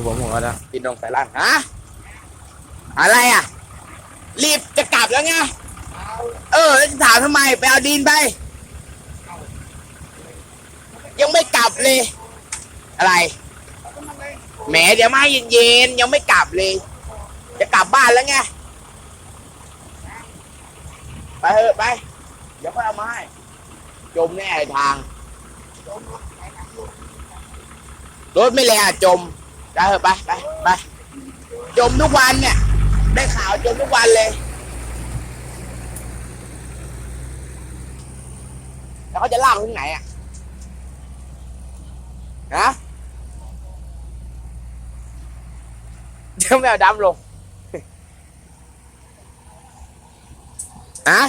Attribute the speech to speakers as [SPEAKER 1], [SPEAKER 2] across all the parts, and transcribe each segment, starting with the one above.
[SPEAKER 1] แล้วผมหัวแล้ว
[SPEAKER 2] กินนมใส่ร่างฮะอะไรอะ รีบจะกลับแล้วไง เออแล้วจะถามทำไม ไปเอาดินไป ยังไม่กลับเลย อะไร แหมเดี๋ยวมาเย็นๆยังไม่กลับเลย จะกลับบ้านแล้วไง ไปเถอะไป เดี๋ยวค่อยเอามาให้ จมแน่ไอ้ทาง รถไม่แรงอะจม ไปเถอะไปไปไปจมทุกวันเนี่ย ได้ข่าวจมทุกวันเลย แล้วเขาจะลากไปที่ไหนอะฮะเดี๋ยวแมวดำลงฮะ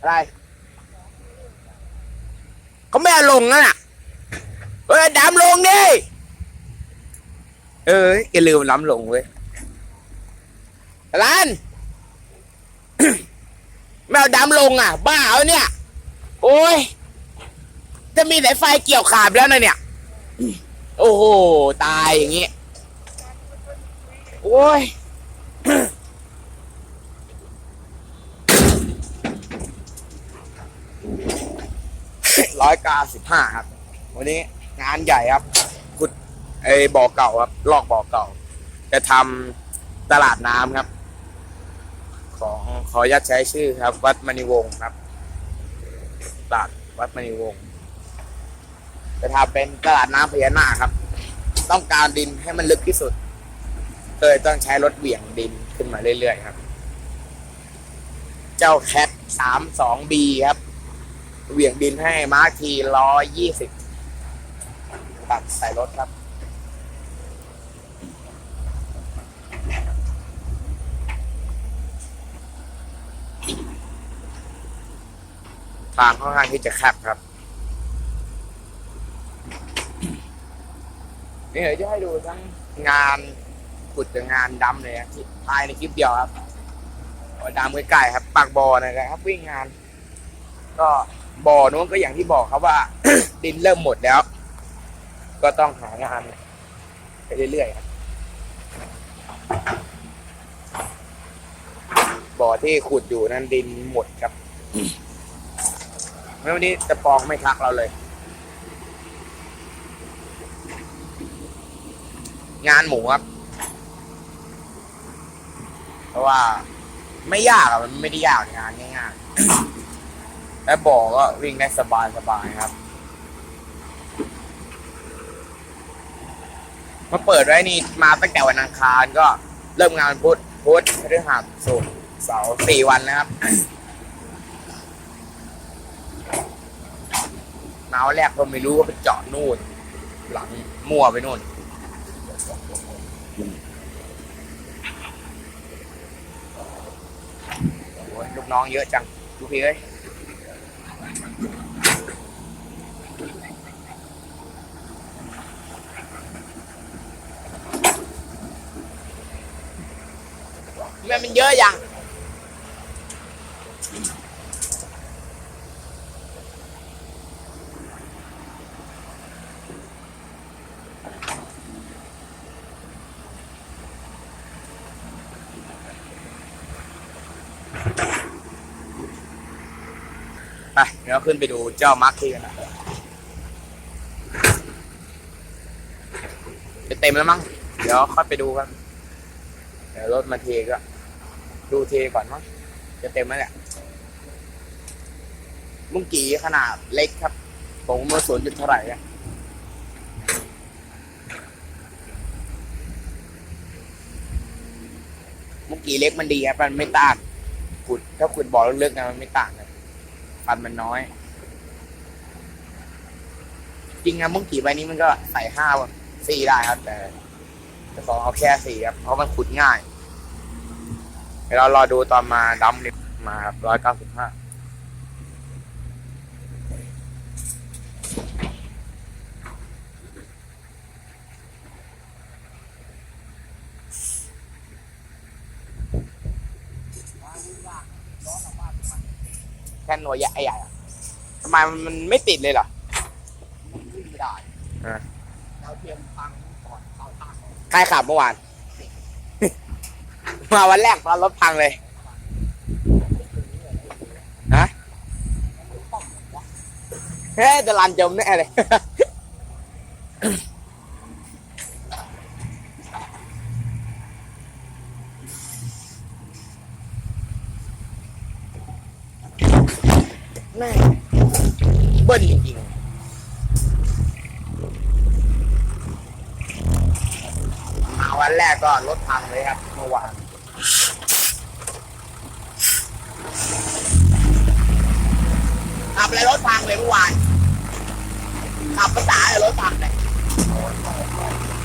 [SPEAKER 2] อะไรเขาไม่เอาลงนั่นอะเฮ้ยดำลงดิ เอออย่าลืมล้ำลงเว้ยร้านแมวดำลงอะ บ้าเอาเนี่ย โอ้ย จะมีสายไฟเกี่ยวขาดแล้วนะเนี่ย โอ้โห ตายอย่างงี้ โอ้ยร้อยเก้าสิบห้าครับ วันนี้งานใหญ่ครับ ไอ้บ่อเก่าครับ ลอกบ่อเก่า จะทำตลาดน้ำครับ ของขออนุญาตใช้ชื่อครับ วัดมณีวงศ์ครับตลาดวัดมณีวงศ์จะทำเป็นตลาดน้ำพญานาคครับ ต้องการดินให้มันลึกที่สุดเลยต้องใช้รถเหวี่ยงดินขึ้นมาเรื่อยๆครับ เจ้าแคทสามสองบีครับ เหวี่ยงดินให้มาร์คทีร้อยยี่สิบตัดใส่รถครับ ทางค่อนข้างที่จะแคบครับ นี่เดี๋ยวจะให้ดูทั้งงานขุดกับงานดำเลยครับภายในคลิปเดียวครับเอาดำใกล้ๆครับปากบ่อนะครับ วิ่งงาน ก็บ่อนู้นก็อย่างที่บอกครับว่า ดินเริ่มหมดแล้ว ก็ต้องหางานไปเรื่อยๆครับบ่อที่ขุดอยู่นั้นดินหมดครับ ไม่วันนี้จะปองไม่ทักเราเลย งานหมูครับ เพราะว่า ไม่ยากอะมันไม่ได้ยากงานง่ายๆและบอก็วิ่งได้สบายสบายๆครับ มาเปิดไว้นี่มาตั้งแต่วันอังคารก็เริ่มงานพุธพุธพฤหัสศุกร์เสาร์สี่วันนะครับ มาวแรกก็ไม่รู้ว่าไปเจาะนู่น หลังมั่วไปนู่นโอ้ยลูกน้องเยอะจังดูพี่เอ้ยทำไมมันเยอะจัง ไปเดี๋ยวขึ้นไปดูเจ้ามาร์คทีกันนะจะเต็มแล้วมั้ง เดี๋ยวค่อยไปดูกัน เดี๋ยวรถมาเทก็ ดูเทก่อนมั้ง จะเต็มแล้วแหละมุ้งกี่ขนาดเล็กครับ ผมมาสวนจุดเท่าไหร่อะมุ้งกี่เล็กมันดีครับ มันไม่ต่างขุดถ้าขุดบ่อลึกๆนะมันไม่ต่างกัน ฟันมันน้อย จริงนะมุ้งกี่ใบนี้มันก็ใส่ห้าสี่ได้ครับ แต่จะของเอาแค่สี่ครับ เพราะมันขุดง่ายเดี๋ยวเรารอดูตอนมาดำมาครับร้อยเก้าสิบห้า แค่หน่วยใหญ่ใหญ่อะทำไมมันไม่ติดเลยเหรอ
[SPEAKER 3] วิ่งไม่ได้
[SPEAKER 2] อ่า
[SPEAKER 3] ดาวเทียมพังก่อนเข้าทาง
[SPEAKER 2] ใครขับเมื่อวาน มาวันแรกตอนรถพังเลยฮะเฮ้ยจะลันจมแน่เลย แม่งเบิ้ลจริงๆมาวันแรกก็รถพังเลยครับเมื่อวานขับอะไรถพังเลยเมื่อวานขับภาษาอะไรถพังเลย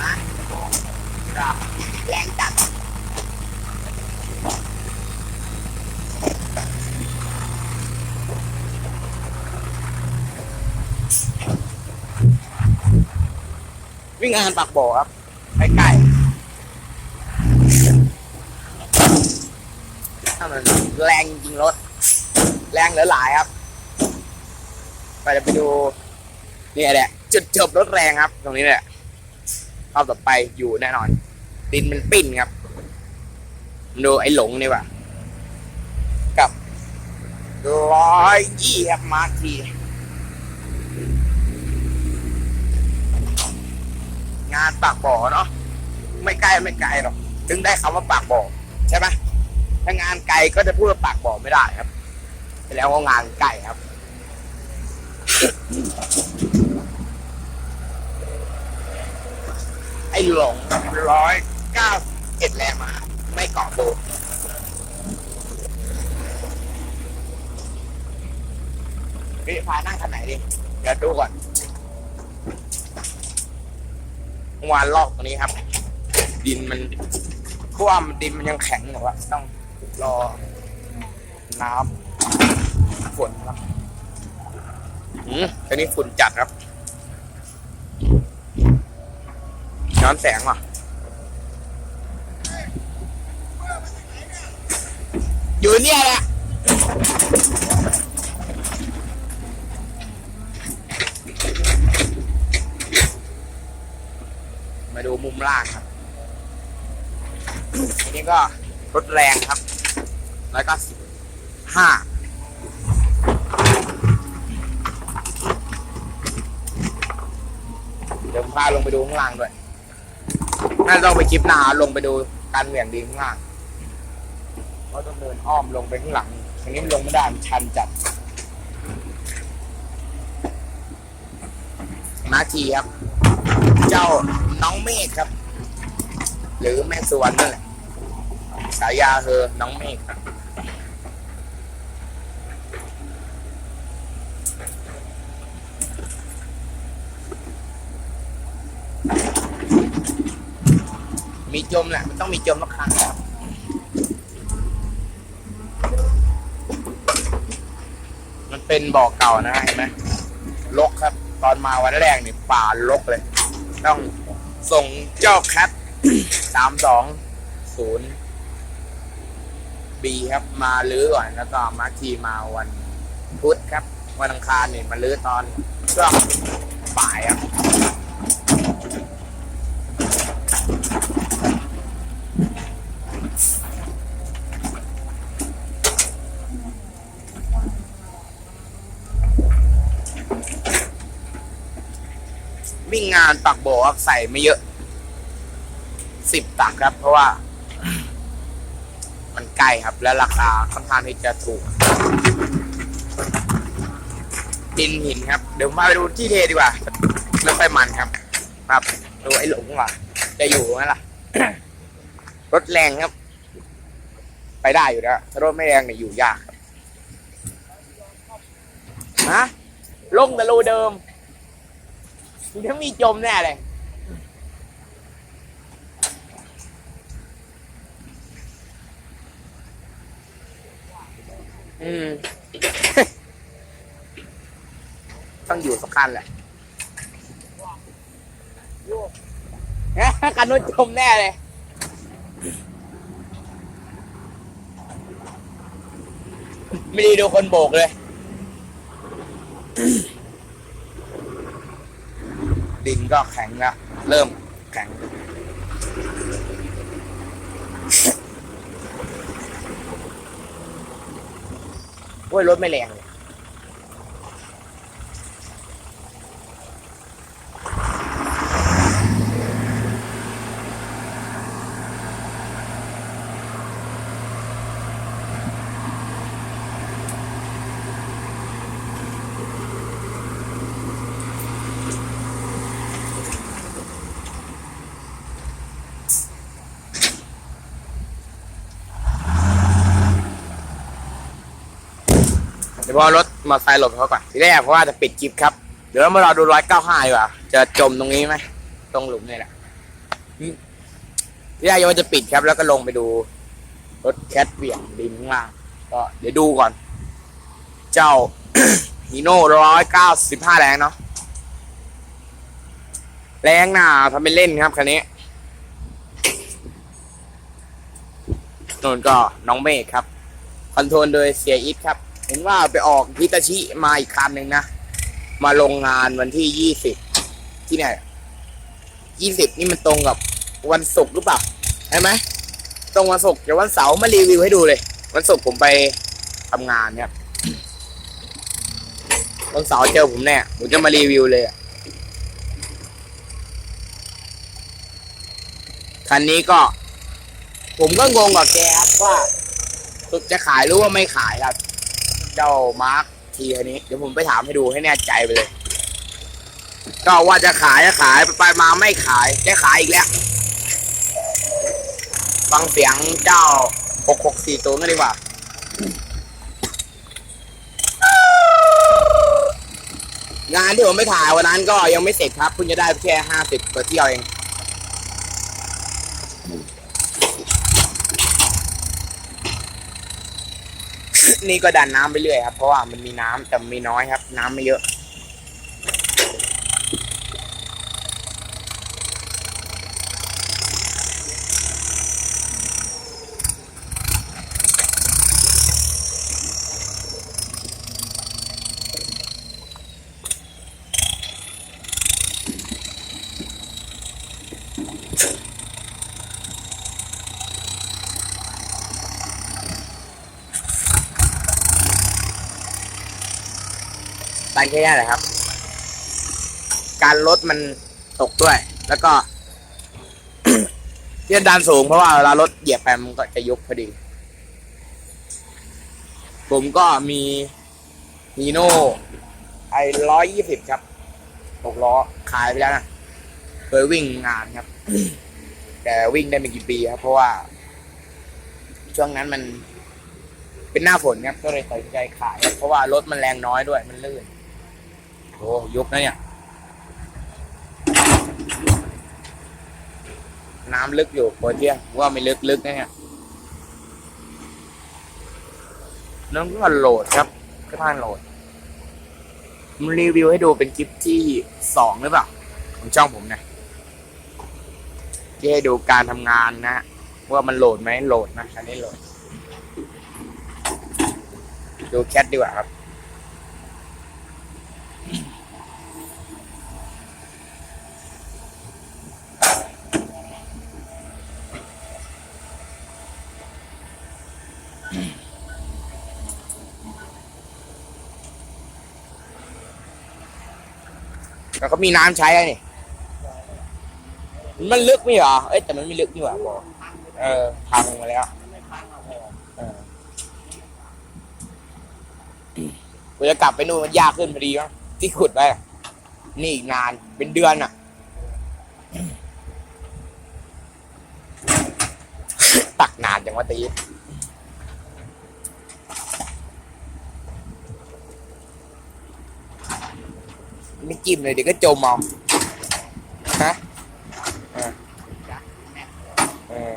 [SPEAKER 2] ฮะแรงจัดวิ่งงานปากบ่อครับใกล้ๆถ้ามัน แรงจริงรถ แรงเหลือหลายครับไปจะไปดูนี่แหละจุดจบรถแรงครับ ตรงนี้แหละรอบต่อไปอยู่แน่นอนดินมันปิ้นครับดูไอ้หลงนี่ว่ะกับร้อยยี่ครับมาทีงานปากบ่อเนาะไม่ใกล้ไม่ไกลหรอกถึงได้คำว่าปากบ่อใช่ไหม ถ้างานไกลก็จะพูดปากบ่อไม่ได้ครับแสดงว่างานใกล้ครับ ไอ้หลงร้อยเก้าเอ็ดแรงมาไม่เกาะโบพี่พานั่งคันไหนดิ เดี๋ยวดูก่อนเมื่อวานลอกตรงนี้ครับ ดินมันท่วมดินมันยังแข็งอยู่ว่าต้อง รอ น้ำฝนครับอืมตอนนี้ฝุ่นจัดครับ ย้อนแสงว่ะ อยู่เนี่ยแหละมาดูมุมล่างครับ อันนี้ก็รถแรงครับ แล้วก็สิบห้าเดี๋ยวผมพาลงไปดูข้างล่างด้วยน่าจะต้องไปคลิปหน้าลงไปดูการเหวี่ยงดินข้างล่างเพราะต้องเดินอ้อมลงไปข้างหลังอันนี้ลงไม่ได้มันชันจัดนาทีครับ เจ้าน้องเมฆครับ หรือแม่สวนนั่นแหละฉายาคือน้องเมฆครับ มีจมแหละมันต้องมีจมทุกครั้งครับมันเป็นบ่อเก่านะเห็นไหมลกครับ ตอนมาวันแรกนี่ป่าลกเลย ต้องส่งเจ้าแคทสามสองศูนย์บีครับมาลื้อก่อนแล้วก็มาทีมาวันพุธครับ วันอังคารเนี่ยมาลื้อตอนช่วงบ่ายครับ วิ่ งานปักโบครับใส่ไม่เยอะสิบตักครับ เพราะว่า มันใกล้ครับ และราคาค่อนข้างที่จะถูกดินหินครับ เดี๋ยวมาไปดูที่เทดีกว่าแล้วไปมันครับ ครับดูไอ้หลงว่ะจะอยู่ไหมล่ะรถแรงครับ ไปได้อยู่แล้วถ้ารถไม่แรงเนี่ยอยู่ยากฮะลงแต่รูเดิม ถ้ามีจมแน่เลย อืม ต้องอยู่สักคันแหละฮะคันนู้นจมแน่เลยไม่ได้ดูคนโบกเลย ดินก็แข็งละเริ่มแข็ง โอ้ยรถไม่แรงเลย เดี๋ยวพอรถมอเตอร์ไซค์หลบเขาก่อนทีแรกเพราะว่าจะปิดคลิปครับ เดี๋ยวเรามารอดูร้อยเก้าห้าดีกว่า จะจมตรงนี้ไหมตรงหลุมนี่แหละทีแรกยังว่าจะปิดครับ แล้วก็ลงไปดู รถแคทเบี่ยงดินข้างล่างก็เดี๋ยวดูก่อน เจ้าฮีโน่ร้อยเก้าสิบห้าแรงเนาะแรงหนาทำเป็นเล่นครับคันนี้นนก็น้องเมฆครับ คอนโทรลโดยเสียอิทครับ เห็นว่าไปออกฮิตาชิมาอีกคันหนึ่งนะ มาลงงานวันที่ยี่สิบที่ไหนยี่สิบนี่มันตรงกับวันศุกร์หรือเปล่าใช่ไหมตรงวันศุกร์เดี๋ยววันเสาร์มารีวิวให้ดูเลย วันศุกร์ผมไปทำงานครับวันเสาร์เจอผมแน่ผมจะมารีวิวเลยคันนี้ก็ ผมก็งงกับแกครับว่าจะขายหรือว่าไม่ขายครับ เจ้ามาร์คทีคันนี้ เดี๋ยวผมไปถามให้ดูให้แน่ใจไปเลย ก็ว่าจะขายจะขายไปมาไม่ขายจะขายอีกแล้ว ฟังเสียงเจ้า 664ตัวนั่นดีกว่างานที่ผมไปถ่ายวันนั้นก็ยังไม่เสร็จครับเพิ่งจะได้แค่ห้าสิบกว่าเที่ยวเอง นี่ก็ดันน้ำไปเรื่อยครับ เพราะว่ามันมีน้ำแต่มีน้อยครับ น้ำไม่เยอะ ดันแค่นี้แหละครับ การลดมันตกด้วย แล้วก็ที่ดันสูงเพราะว่าเวลารถเหยียบไปมันก็จะยุบพอดี ผมก็มีฮีโน่ไอร้อยยี่สิบครับหกล้อขายไปแล้วนะเคยวิ่งงานครับ แต่วิ่งได้ไม่กี่ปีครับ เพราะว่า ช่วงนั้นมันเป็นหน้าฝนครับก็เลยตัดสินใจขาย เพราะว่ารถมันแรงน้อยด้วยมันลื่น โอ้ยุบนะเนี่ย น้ำลึกอยู่โคเทียว่าไม่ลึกลึกนะเนี่ยน้องก็โหลดครับก็ท่านโหลดมันรีวิวให้ดูเป็นคลิปที่สองหรือเปล่าของช่องผมนะที่ให้ดูการทำงานนะ ว่ามันโหลดไหมโหลดนะอันนี้โหลด ดูแคทดีกว่าครับ แล้วก็มีน้ำใช้แล้วนี่ มันลึกไม่เหรอ เอ้ยแต่มันไม่ลึกนี่หว่าบอกเออพังมาแล้วเออกูจะกลับไปนู่นมันยากขึ้นพอดีมั้งที่ขุดไปนี่อีกนานเป็นเดือนอะ ตักนานจังวะตี ไม่จิ้มเลยเดี๋ยวก็จมเอาฮะเออเออ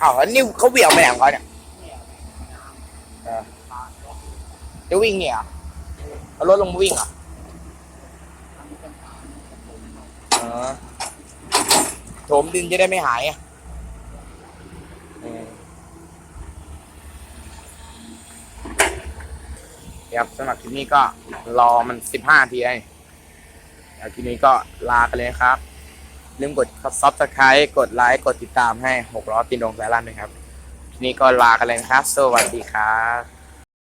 [SPEAKER 2] อ้าวแล้วนี่เขาเบี่ยงไปไหนของเขาเนี่ยเออจะวิ่งเนี่ยเหรอเอารถลงมาวิ่งเหรอเออโถมดินจะได้ไม่หายอะเออ ครับสำหรับคลิปนี้ก็รอมันสิบห้าทีไอ้แล้วคลิปนี้ก็ลากันเลยครับ ลืมกดซับสไครต์กดไลค์กดติดตามให้หกล้อตินดงสายลั่นด้วยครับนี่ก็ลากันเลยครับ สวัสดีครับ